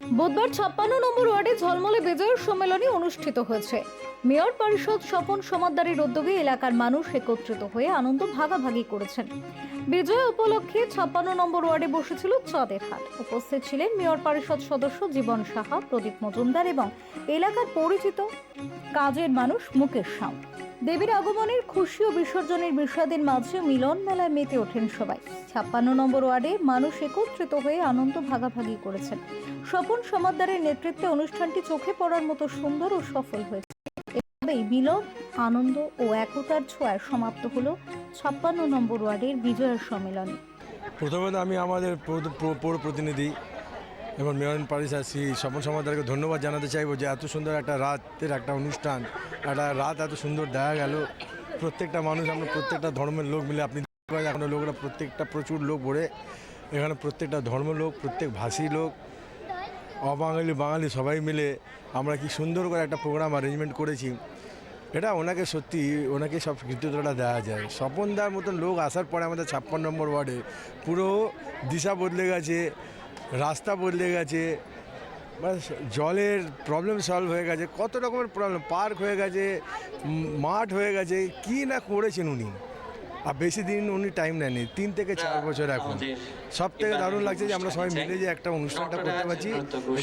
বুধবার ছাপ্পান্ন নম্বর ওয়ার্ডে ঝলমলে বিজয় সম্মেলনী অনুষ্ঠিত হয়েছে। মেয়র পরিষদ স্বপন সমাদ্দারির উদ্যোগে এলাকার মানুষ একত্রিত হয়ে আনন্দ ভাগাভাগি করেছেন। বিজয় উপলক্ষে ছাপ্পান্ন নম্বর ওয়ার্ডে বসেছিল চাঁদের হাট। উপস্থিত ছিলেন মেয়র পরিষদ সদস্য জীবন সাহা, প্রদীপ মজুমদার এবং এলাকার পরিচিত কাজের মানুষ মুকেশ সাউ। দেবীর আগমনের খুশি ও বিসর্জনের বিষাদের মাঝে মিলন মেলায় মেতে ওঠেন সবাই। ছাপ্পান্ন নম্বর ওয়ার্ডে মানুষ একত্রিত হয়ে আনন্দ ভাগাভাগি করেছেন। স্বপন সমাদ্দারের নেতৃত্বে অনুষ্ঠানটি চোখে পড়ার মতো সুন্দর ও সফল হয়েছে। এভাবেই মিলন, আনন্দ ও একতার ছোঁয়ায় সমাপ্ত হলো ছাপ্পান্ন নম্বর ওয়ার্ডের বিজয়ের সম্মেলন। প্রথমত আমি আমাদের পৌর প্রতিনিধি এবং মেয়র পারিসা শ্রী স্বপন সমাদারকে ধন্যবাদ জানাতে চাইব যে এত সুন্দর একটা রাতের একটা অনুষ্ঠান, একটা রাত এত সুন্দর দেখা গেল। প্রত্যেকটা মানুষ, আমরা প্রত্যেকটা ধর্মের লোক মিলে আপনি এখন লোকরা প্রত্যেকটা প্রচুর লোক ভরে। এখানে প্রত্যেকটা ধর্ম লোক, প্রত্যেক ভাষী লোক, অবাঙালি, বাঙালি সবাই মিলে আমরা কি সুন্দর করে একটা প্রোগ্রাম অ্যারেঞ্জমেন্ট করেছি। এটা ওনাকে সত্যি, ওনাকে সব কৃতিত্বটা দেওয়া যায়। স্বপনদার মতন লোক আসার পরে আমাদের ছাপ্পান্ন নম্বর ওয়ার্ডে পুরো দিশা বদলে গেছে। রাস্তা বদলে গেছে জলের প্রবলেম সলভ হয়ে গেছে, কত রকমের প্রবলেম পার্ক হয়ে গেছে মাঠ হয়ে গেছে, কী না করেছেন উনি? আর বেশি দিন উনি টাইম নেননি। তিন থেকে চার বছর এখন। সব থেকে দারুণ লাগছে যে আমরা সবাই মিলে যে একটা অনুষ্ঠানটা করতে পারছি।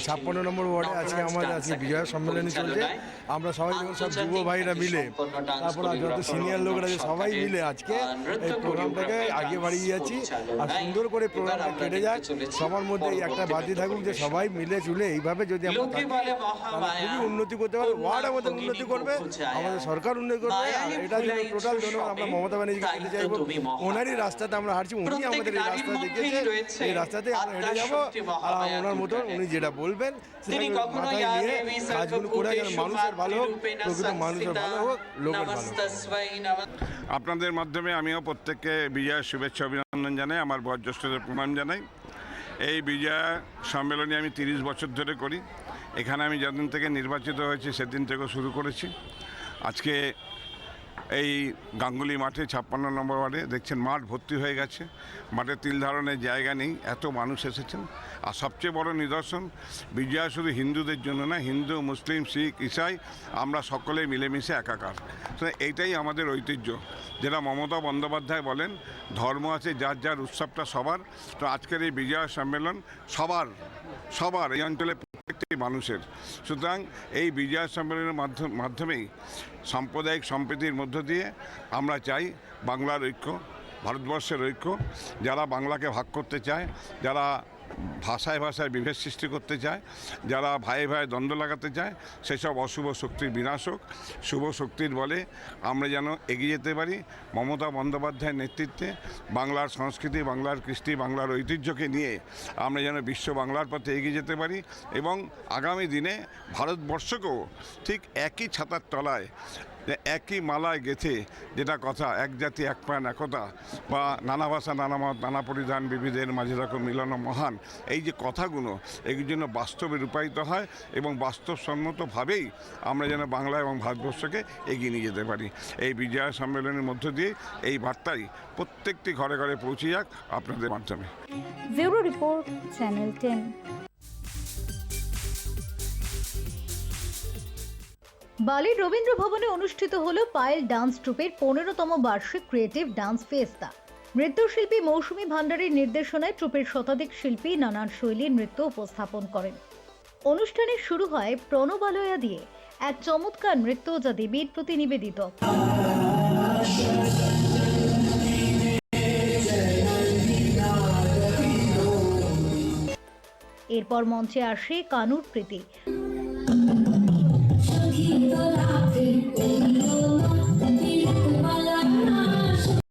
ছাপ্পান্ন নম্বর ওয়ার্ডে আজকে আমাদের আজকে বিজয় সম্মেলনী চলছে। আমরা সবাই যখন সব যুব ভাইরা মিলে তারপর যত সিনিয়র লোকরা যে সবাই মিলে আজকে এই প্রোগ্রামটাকে আগে বাড়িয়ে যাচ্ছি। আর সুন্দর করে প্রোগ্রামটা কেটে যাক। সবার মধ্যে একটা বাদি থাকুক যে সবাই মিলে চুলে এইভাবে যদি আমরা খুবই উন্নতি করতে পারবে। ওয়ার্ড আমাদের উন্নতি করবে আমাদের সরকার উন্নতি করবে এটা টোটাল জন্য আমরা মমতা ব্যানার্জিকে বলতে চাইব। ওনারই রাস্তাতে আমরা হাঁটছি উনি আমাদের এই রাস্তা দেখিয়েছে এই রাস্তাতে আমরা হেঁটে যাব। আর ওনার মতন উনি যেটা বলবেন মাথায় নিয়ে কাজগুলো করে যেন মানুষের ভালো হোক প্রকৃত মানুষের ভালো হোক লোকের ভালো আপনাদের মাধ্যমে আমিও প্রত্যেককে বিজয়া শুভেচ্ছা অভিনন্দন জানাই আমার বয়োজ্যেষ্ঠদের প্রণাম জানাই। এই বিজয়া সম্মেলনী আমি তিরিশ বছর ধরে করি। এখানে আমি যেদিন থেকে নির্বাচিত হয়েছি সেদিন থেকে শুরু করেছি। আজকে এই গাঙ্গুলি মাঠে ছাপ্পান্ন নম্বর ওয়ার্ডে দেখছেন মাঠ ভর্তি হয়ে গেছে। মাঠে তিল ধারণের জায়গা নেই, এত মানুষ এসেছেন। আর সবচেয়ে বড় নিদর্শন, বিজয়া শুধু হিন্দুদের জন্য না, হিন্দু, মুসলিম, শিখ, ইসাই, আমরা সকলে মিলেমিশে একাকার। তো এইটাই আমাদের ঐতিহ্য। যেটা মমতা বন্দ্যোপাধ্যায় বলেন, ধর্ম আছে যার যার উৎসবটা সবার। তো আজকের এই বিজয়া সম্মেলন সবার সবার এই অঞ্চলে প্রত্যেকটি মানুষের। সুতরাং এই বিজয় সম্মেলনের মাধ্যম মাধ্যমেই সাম্প্রদায়িক সম্প্রীতির মধ্য দিয়ে আমরা চাই বাংলার ঐক্য, ভারতবর্ষের ঐক্য, যারা বাংলাকে ভাগ করতে চায়, যারা ভাষায় ভাষায় বিভেদ সৃষ্টি করতে চায়, যারা ভাই ভাই দ্বন্দ্ব লাগাতে চায়, সেসব অশুভ শক্তির বিনাশক শুভ শক্তির বলে আমরা যেন এগিয়ে যেতে পারি। মমতা বন্দ্যোপাধ্যায়ের নেতৃত্বে বাংলার সংস্কৃতি, বাংলার কৃষ্টি, বাংলার ঐতিহ্যকে নিয়ে আমরা যেন বিশ্ব বাংলার পথে এগিয়ে যেতে পারি এবং আগামী দিনে ভারতবর্ষকেও ঠিক একই ছাতার তলায় একই মালায় গেছে, যেটা কথা, এক জাতি, এক প্রাণ, একতা। বা নানা ভাষা, নানা মত, নানা পরিধান, বিবিধের মাঝে রাখো মিলন মহান। এই যে কথাগুলো এগুলোর জন্য বাস্তবে রূপায়িত হয় এবং বাস্তবসম্মতভাবেই আমরা যেন বাংলা এবং ভারতবর্ষকে এগিয়ে নিয়ে যেতে পারি। এই বিজয়া সম্মেলনের মধ্য দিয়ে এই বার্তাই প্রত্যেকটি ঘরে ঘরে পৌঁছে যাক আপনাদের মাধ্যমে। Report channel ten. বালির রবীন্দ্র ভবনে অনুষ্ঠিত হলো পায়েল ডান্স ট্রুপের পনেরোতম বার্ষিক ক্রিয়েটিভ ডান্স ফেস্তা। নৃত্যশিল্পী মৌসুমী ভান্ডারের নির্দেশনায় ট্রুপের শতাধিক শিল্পী নানান শৈলীর নৃত্য উপস্থাপন করেন। অনুষ্ঠানে শুরু হয় প্রণবালয়া দিয়ে, এক চমৎকার নৃত্য যা দেবীর প্রতি নিবেদিত। এরপর মঞ্চে আসে কানুর প্রীতি।